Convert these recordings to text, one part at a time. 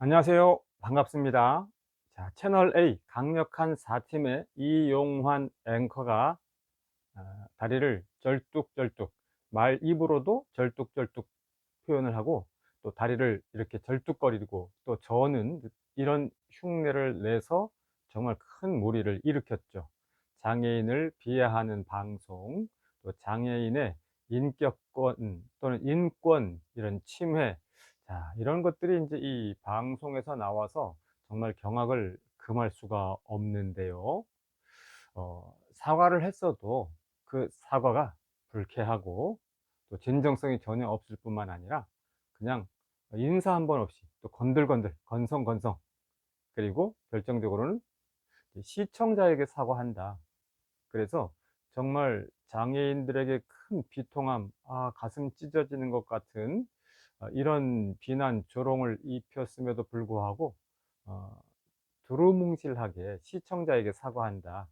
안녕하세요. 반갑습니다. 자, 채널 A 강력한 4팀의 이용환 앵커가 아, 다리를 절뚝절뚝 말 입으로도 절뚝절뚝 표현을 하고 또 다리를 이렇게 절뚝거리고 또 저는 이런 흉내를 내서 정말 큰 무리를 일으켰죠. 장애인을 비하하는 방송, 또 장애인의 인격권 또는 인권 이런 침해 자, 이런 것들이 이제 이 방송에서 나와서 정말 경악을 금할 수가 없는데요. 어, 사과를 했어도 그 사과가 불쾌하고 또 진정성이 전혀 없을 뿐만 아니라 그냥 인사 한 번 없이 또 건들건들, 건성건성 그리고 결정적으로는 시청자에게 사과한다. 그래서 정말 장애인들에게 큰 비통함, 아, 가슴 찢어지는 것 같은 어, 이런 비난, 조롱을 입혔음에도 불구하고 어, 두루뭉실하게 시청자에게 사과한다.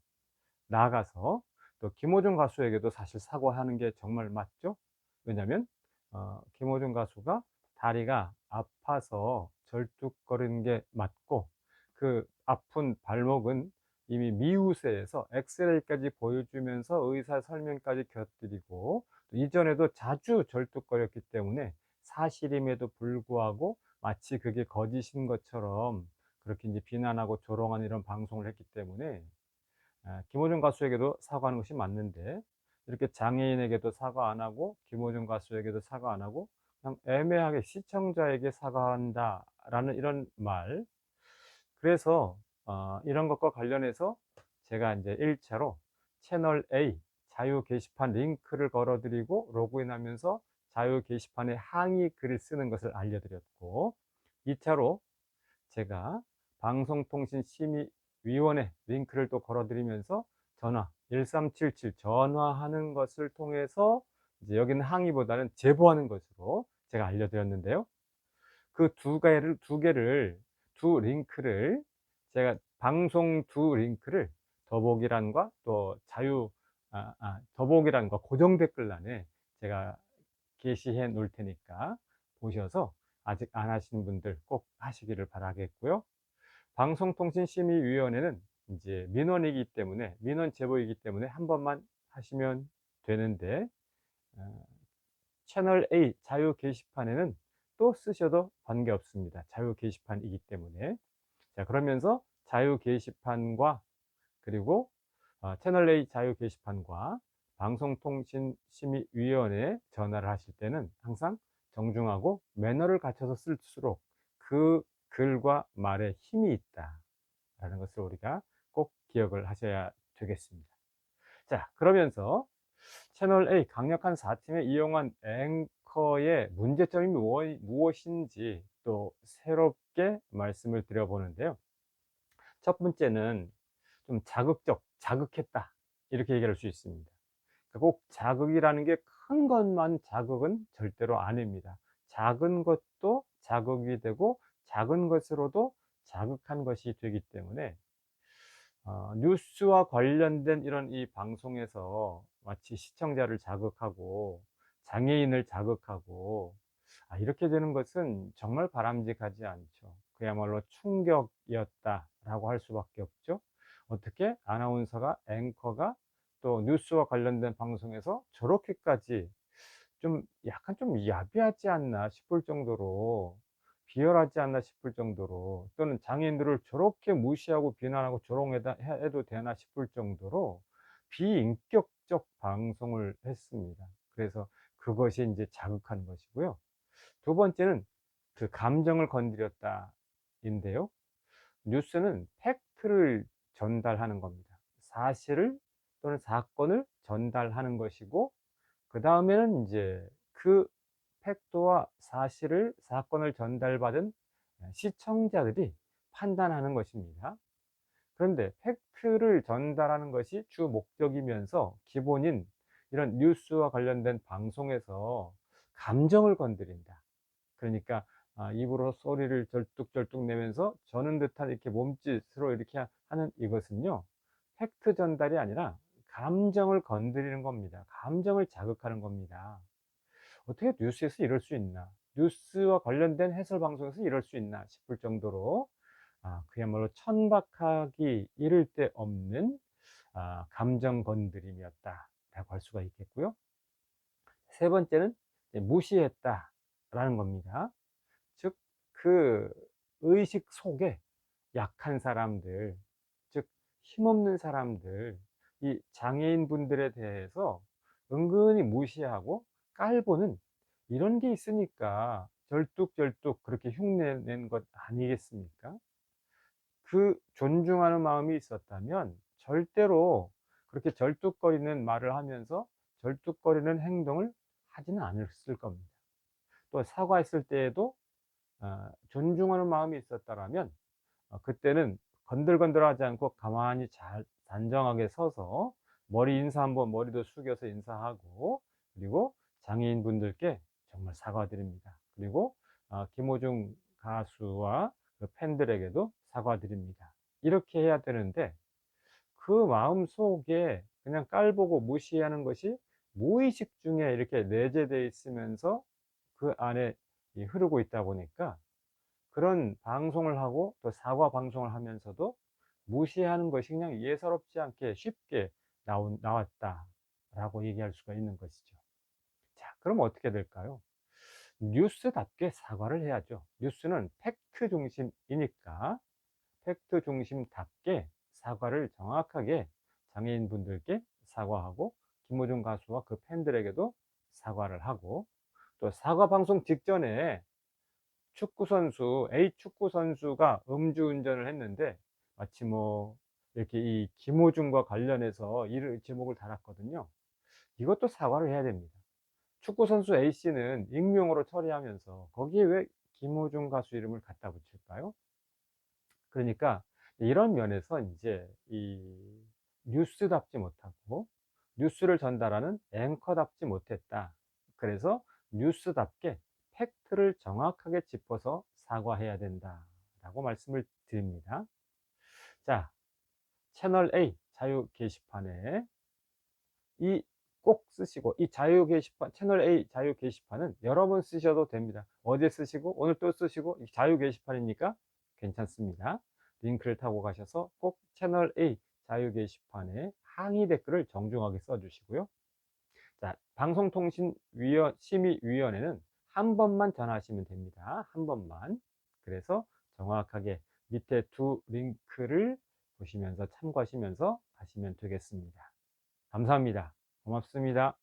나아가서 또 김호중 가수에게도 사실 사과하는 게 정말 맞죠? 왜냐하면 어, 김호중 가수가 다리가 아파서 절뚝거리는 게 맞고 그 아픈 발목은 이미 미우새에서 엑스레이까지 보여주면서 의사 설명까지 곁들이고 이전에도 자주 절뚝거렸기 때문에 사실임에도 불구하고 마치 그게 거짓인 것처럼 그렇게 이제 비난하고 조롱하는 이런 방송을 했기 때문에 아, 김호중 가수에게도 사과하는 것이 맞는데 이렇게 장애인에게도 사과 안 하고 김호중 가수에게도 사과 안 하고 그냥 애매하게 시청자에게 사과한다라는 이런 말. 그래서 어, 이런 것과 관련해서 제가 이제 1차로 채널 A 자유 게시판 링크를 걸어드리고 로그인하면서 자유 게시판에 항의 글을 쓰는 것을 알려드렸고 2차로 제가 방송통신심의위원회 링크를 또 걸어드리면서 전화 1377 전화하는 것을 통해서 이제 여기는 항의보다는 제보하는 것으로 제가 알려드렸는데요. 그 두 개를 두 개를 두 링크를 제가 방송 두 링크를 더보기란과 또 자유 아, 아, 더보기란과 고정 댓글란에 제가 게시해 놓을 테니까 보셔서 아직 안 하신 분들 꼭 하시기를 바라겠고요. 방송통신심의위원회는 이제 민원이기 때문에 민원 제보이기 때문에 한 번만 하시면 되는데 어, 채널 A 자유 게시판에는 또 쓰셔도 관계없습니다. 자유 게시판이기 때문에 자 그러면서 자유 게시판과 그리고 어, 채널 A 자유 게시판과 방송통신심의위원회에 전화를 하실 때는 항상 정중하고 매너를 갖춰서 쓸수록 그 글과 말에 힘이 있다 라는 것을 우리가 꼭 기억을 하셔야 되겠습니다. 자 그러면서 채널 A 강력한 4팀에 이용한 앵커의 문제점이 무엇인지 또 새롭게 말씀을 드려보는데요. 첫 번째는 좀 자극적, 자극했다. 이렇게 얘기할 수 있습니다 꼭 자극이라는 게 큰 것만 자극은 절대로 아닙니다. 작은 것도 자극이 되고 작은 것으로도 자극한 것이 되기 때문에 어, 뉴스와 관련된 이런 이 방송에서 마치 시청자를 자극하고 장애인을 자극하고 아, 이렇게 되는 것은 정말 바람직하지 않죠. 그야말로 충격이었다라고 할 수밖에 없죠. 어떻게 아나운서가 앵커가 또 뉴스와 관련된 방송에서 저렇게까지 좀 약간 좀 야비하지 않나 싶을 정도로 비열하지 않나 싶을 정도로 또는 장애인들을 저렇게 무시하고 비난하고 조롱해도 되나 싶을 정도로 비인격적 방송을 했습니다. 그래서 그것이 이제 자극한 것이고요. 두 번째는 그 감정을 건드렸다 인데요. 뉴스는 팩트를 전달하는 겁니다. 사실을 또는 사건을 전달하는 것이고 그 다음에는 이제 그 팩트와 사실을 사건을 전달받은 시청자들이 판단하는 것입니다. 그런데 팩트를 전달하는 것이 주 목적이면서 기본인 이런 뉴스와 관련된 방송에서 감정을 건드린다. 그러니까 아, 입으로 소리를 절뚝절뚝 내면서 저는 듯한 이렇게 몸짓으로 이렇게 하는 이것은요 팩트 전달이 아니라 감정을 건드리는 겁니다. 감정을 자극하는 겁니다. 어떻게 뉴스에서 이럴 수 있나? 뉴스와 관련된 해설 방송에서 이럴 수 있나 싶을 정도로 아, 그야말로 천박하기 이를 데 없는 아, 감정 건드림이었다라고 할 수가 있겠고요. 세 번째는 무시했다라는 겁니다. 즉, 그 의식 속에 약한 사람들, 즉, 힘없는 사람들, 이 장애인 분들에 대해서 은근히 무시하고 깔보는 이런 게 있으니까 절뚝절뚝 그렇게 흉내낸 것 아니겠습니까? 그 존중하는 마음이 있었다면 절대로 그렇게 절뚝거리는 말을 하면서 절뚝거리는 행동을 하지는 않았을 겁니다. 또 사과했을 때에도 어, 존중하는 마음이 있었다라면 어, 그때는 건들건들하지 않고 가만히 잘 단정하게 서서 머리 인사 한번 머리도 숙여서 인사하고 그리고 장애인 분들께 정말 사과드립니다. 그리고 어, 김호중 가수와 그 팬들에게도 사과드립니다. 이렇게 해야 되는데 그 마음 속에 그냥 깔보고 무시하는 것이 무의식 중에 이렇게 내재되어 있으면서 그 안에 흐르고 있다 보니까 그런 방송을 하고 또 사과 방송을 하면서도 무시하는 것이 그냥 예사롭지 않게 쉽게 나온, 나왔다라고 얘기할 수가 있는 것이죠. 자, 그럼 어떻게 될까요? 뉴스답게 사과를 해야죠. 뉴스는 팩트 중심이니까 팩트 중심답게 사과를 정확하게 장애인분들께 사과하고 김호중 가수와 그 팬들에게도 사과를 하고 또 사과 방송 직전에 축구 선수 A 축구 선수가 음주운전을 했는데 마치 뭐 이렇게 이 김호중과 관련해서 이 제목을 달았거든요. 이것도 사과를 해야 됩니다. 축구 선수 A 씨는 익명으로 처리하면서 거기에 왜 김호중 가수 이름을 갖다 붙일까요? 그러니까 이런 면에서 이제 이 뉴스답지 못하고 뉴스를 전달하는 앵커답지 못했다. 그래서 뉴스답게 팩트를 정확하게 짚어서 사과해야 된다라고 말씀을 드립니다. 자, 채널 A 자유 게시판에 이 꼭 쓰시고 이 자유 게시판 채널 A 자유 게시판은 여러 번 쓰셔도 됩니다. 어제 쓰시고 오늘 또 쓰시고 자유 게시판이니까 괜찮습니다. 링크를 타고 가셔서 꼭 채널 A 자유 게시판에 항의 댓글을 정중하게 써주시고요. 자, 방송통신위원 심의위원회는 한 번만 전화하시면 됩니다. 한 번만. 그래서 정확하게 밑에 두 링크를 보시면서 참고하시면서 하시면 되겠습니다. 감사합니다. 고맙습니다.